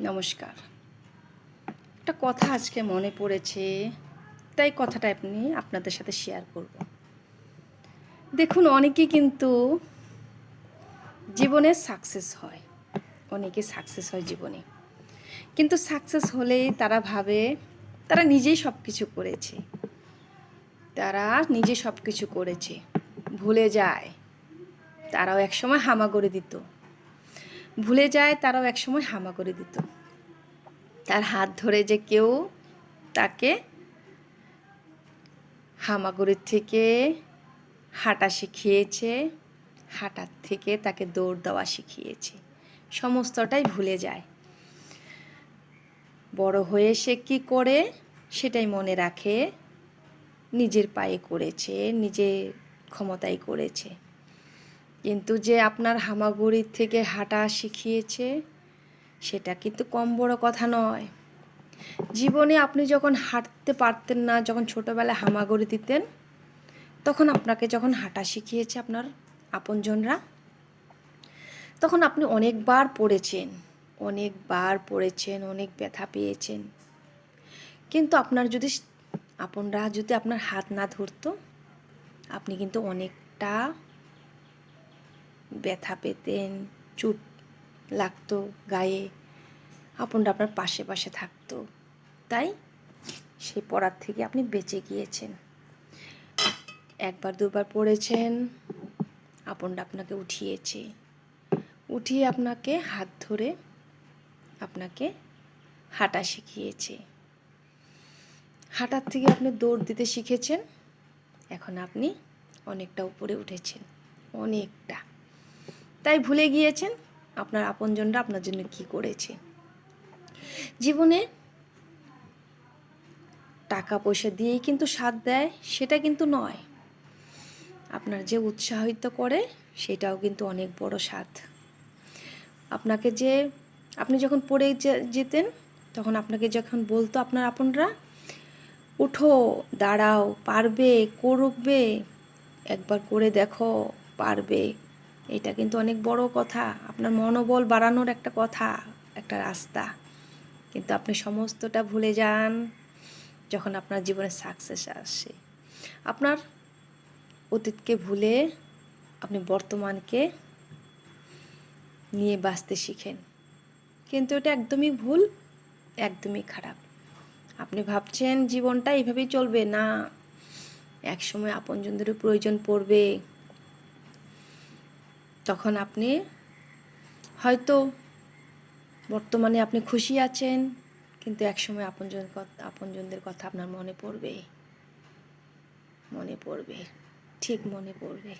নমস্কার। একটা কথা আজকে মনে পড়েছে, তাই কথাটা আপনি আপনাদের সাথে শেয়ার করব। দেখুন, অনেকে কিন্তু জীবনে সাকসেস হয়। অনেকে সাকসেস হয় জীবনে। কিন্তু সাকসেস হলেই তারা ভাবে তারা নিজেই সব কিছু করেছে। তারা নিজে সব কিছু করেছে। ভুলে যায়। তারাও একসময় হামাগুড়ি দিত। ভুলে যায়, তারাও একসময় হামা করে দিত। তার হাত ধরে যে কেউ তাকে হামাগুড়ির থেকে হাঁটা শিখিয়েছে, হাঁটার থেকে তাকে দৌড় দেওয়া শিখিয়েছে। সমস্তটাই ভুলে যায়। বড় হয়ে সে কী করে সেটাই মনে রাখে, নিজের পায়ে করেছে, নিজের ক্ষমতায় করেছে। কিন্তু যে আপনার হামাগুড়ির থেকে হাঁটা শিখিয়েছে, সেটা কিন্তু কম বড় কথা নয়। জীবনে আপনি যখন হাঁটতে পারতেন না, যখন ছোটোবেলায় হামাগুড়ি দিতেন, তখন আপনাকে যখন হাঁটা শিখিয়েছে আপনার আপনজনরা, তখন আপনি অনেকবার পড়েছেন অনেকবার পড়েছেন, অনেক ব্যথা পেয়েছেন। কিন্তু আপনার যদি আপনরা যদি আপনার হাত না ধরতো, আপনি কিন্তু অনেকটা ব্যথা পেতেন, চুট লাগতো গায়ে, আপনটা আপনার পাশে পাশে থাকতো। তাই সেই পড়ার থেকে আপনি বেঁচে গিয়েছেন। একবার দুবার পড়েছেন, আপনটা আপনাকে উঠিয়েছে। উঠিয়ে আপনাকে হাত ধরে আপনাকে হাঁটা শিখিয়েছে। হাঁটার থেকে আপনি দৌড় দিতে শিখেছেন, এখন আপনি অনেকটা উপরে উঠেছেন, অনেকটা। তাই ভুলে গিয়েছেন? আপনার আপনজনরা আপনার জন্য কি করেছে? জীবনে টাকা পয়সা দিয়েই কিন্তু স্বাদ দেয়, সেটা কিন্তু নয়। আপনার যে উৎসাহিত করে, সেটাও কিন্তু অনেক বড় স্বাদ আপনাকে যে, আপনি যখন পড়ে যেতেন, তখন আপনাকে যখন বলতো আপনার আপনরা, উঠো, দাঁড়াও, পারবে, করবে, একবার করে দেখো, পারবে। এটা কিন্তু অনেক বড় কথা। আপনার মনোবল বাড়ানোর একটা কথা, একটা রাস্তা। কিন্তু আপনি সমস্তটা ভুলে যান যখন আপনার জীবনে সাকসেস আসে। আপনার অতীতকে ভুলে আপনি বর্তমানকে নিয়ে বাঁচতে শিখেন। কিন্তু এটা একদমই ভুল, একদমই খারাপ। আপনি ভাবছেন জীবনটা এইভাবেই চলবে, না, একসময় আপনজনদেরও প্রয়োজন পড়বে। তখন আপনি হয়তো বর্তমানে আপনি খুশি আছেন, কিন্তু একসময় আপনজন আপনজনদের কথা আপনার মনে পড়বে। মনে পড়বে, ঠিক মনে পড়বে।